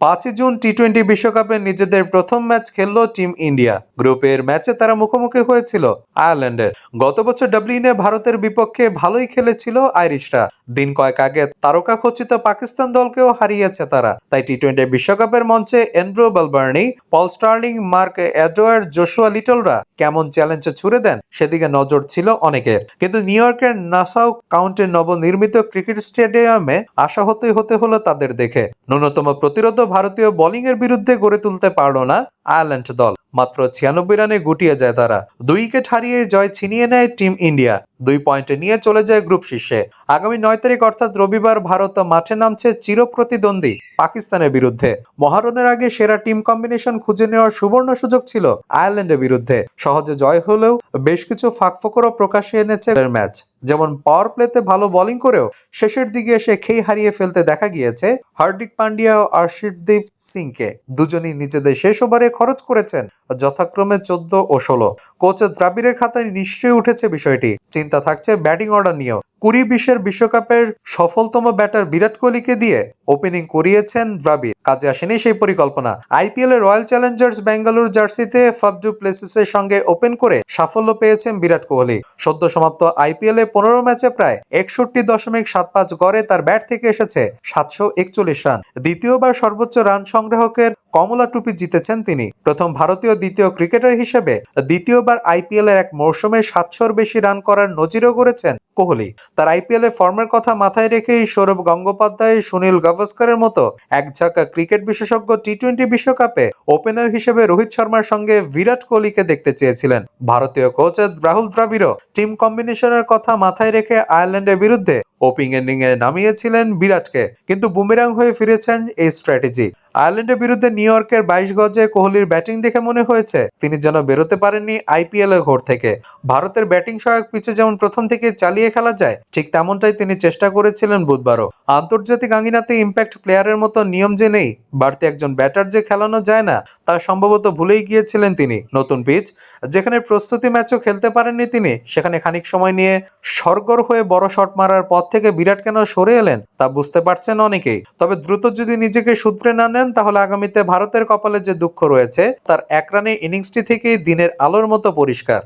পাঁচই June T twenty বিশ্বকাপে নিজেদের প্রথম ম্যাচ খেলল টিম ইন্ডিয়া। গ্রুপের ম্যাচে তারা মুখোমুখি হয়েছিল আয়ারল্যান্ডের। গত বছর ডাবলিনে ভারতের বিপক্ষে ভালোই খেলেছিল আইরিশরা। দিন কয়েক আগে তারকা খচিত পাকিস্তান দলকেও হারিয়েছে তারা। তাই টি টোয়েন্টি বিশ্বকাপের মঞ্চে Andrew Balbirnie, Paul Stirling, Mark Edward, Joshua লিটলরা কেমন চ্যালেঞ্জে ছুড়ে দেন সেদিকে নজর ছিল অনেকের। কিন্তু নিউ ইয়র্কের নাসাউ কাউন্টির নবনির্মিত ক্রিকেট স্টেডিয়ামে আশা হতে হলো তাদের দেখে। ন্যূনতম প্রতিরোধ ভারতীয় বোলিং এর বিরুদ্ধে গড়ে তুলতে পারল না আয়ারল্যান্ড দল। মাত্র ছিয়ানব্বই রানে গুটিয়ে যায় তারা। দুই উইকেট হারিয়ে জয় ছিনিয়ে নেয় টিম ইন্ডিয়া। দুই পয়েন্টে নিয়ে চলে যায় গ্রুপ শীর্ষে। আগামী নয় তারিখ অর্থাৎ রবিবার ভারত মাঠে নামছে চিরপ্রতিদ্বন্দ্বী পাকিস্তানের বিরুদ্ধে। মহারণের আগে সেরা টিম কম্বিনেশন খুঁজে নেওয়ার সুবর্ণ সুযোগ ছিল আয়ারল্যান্ডের বিরুদ্ধে। সহজে জয় হলেও বেশ কিছু ফাঁকফোকরও প্রকাশে এনেছে ম্যাচ। যেমন পাওয়ার প্লেতে ভালো বোলিং করেও শেষের দিকে এসে খেই হারিয়ে ফেলতে দেখা গিয়েছে হার্দিক পান্ডিয়া ও আর্শদীপ সিংকে। দুজনই নিজেদের শেষ ওভারে খরচ করেছেন, যথাক্রমে চোদ্দ ও ষোলো। কোচ দ্রাবিড়ের খাতায় নিশ্চয়ই উঠেছে বিষয়টি। থাকছে ব্যাটিং অর্ডার নিয়েও। কুড়ি বিশের বিশ্বকাপের সফলতম ব্যাটার বিরাট কোহলিকে দিয়ে ওপেনিং করিয়েছেন দ্রাবিড়। কাজে আসেনি সেই পরিকল্পনা। আইপিএল এর রয়্যাল চ্যালেঞ্জার্স বেঙ্গালুরু জার্সিতে ফাবজু প্লেসিসের সঙ্গে ওপেন করে সাফল্য পেয়েছেন বিরাট কোহলি। সদ্য সমাপ্ত আইপিএল এ পনেরো ম্যাচে প্রায় একষট্টি দশমিক সাত পাঁচ গড়ে তার ব্যাট থেকে এসেছে সাতশো একচল্লিশ রান। দ্বিতীয়বার সর্বোচ্চ রান সংগ্রাহকের কমলা টুপি জিতেছেন তিনি। প্রথম ভারতীয়, দ্বিতীয় ক্রিকেটার হিসেবে দ্বিতীয়বার আইপিএল এর এক মরশুমে সাতশোর বেশি রান করার নজিরও গড়েছেন কোহলি। তার আইপিএল এর ফর্মের কথা মাথায় রেখেই সৌরভ গঙ্গোপাধ্যায়, সুনীল গাভাস্করের মতো এক ঝাঁকা ক্রিকেট বিশেষজ্ঞ টি টোয়েন্টি বিশ্বকাপে ওপেনার হিসেবে রোহিত শর্মার সঙ্গে বিরাট কোহলিকে দেখতে চেয়েছিলেন। ভারতীয় কোচ রাহুল দ্রাবিড়ও টিম কম্বিনেশনের কথা মাথায় রেখে আয়ারল্যান্ডের বিরুদ্ধে এন্ডিং এ নামিয়েছিলেন বিরাটকে। কিন্তু বুমেরাং হয়ে ফিরেছেন এই স্ট্র্যাটেজি। আয়ারল্যান্ডের বিরুদ্ধে নিউ ইয়র্কের বাইশ গজে কোহলির ব্যাটিং দেখে মনে হয়েছে, তিনি যেন বেরোতে পারেননি আইপিএল এর ঘর থেকে। ভারতের ব্যাটিং সহায়ক পিচে যেমন প্রথম থেকে চালিয়ে খেলা যায়, ঠিক তেমনটাই তিনি চেষ্টা করেছিলেন বুধবারও। আন্তর্জাতিক আঙ্গিনাতে ইম্প্যাক্ট প্লেয়ারের মতো নিয়ম যে নেই বাড়তি একজন ব্যাটার যে খেলানো যায় না, তা সম্ভবত ভুলেই গিয়েছিলেন তিনি। নতুন পিচ যেখানে প্রস্তুতি ম্যাচও খেলতে পারেননি তিনি, সেখানে খানিক সময় নিয়ে সরগর হয়ে বড় শট মারার পর থেকে বিরাট কেন সরে এলেন, তা বুঝতে পারছেন অনেকেই। তবে দ্রুত যদি নিজেকে সূত্রে না নেন, তাহলে আগামীতে ভারতের কপালে যে দুঃখ রয়েছে, তার এক রানে ইনিংসটি থেকেই দিনের আলোর মতো পরিষ্কার।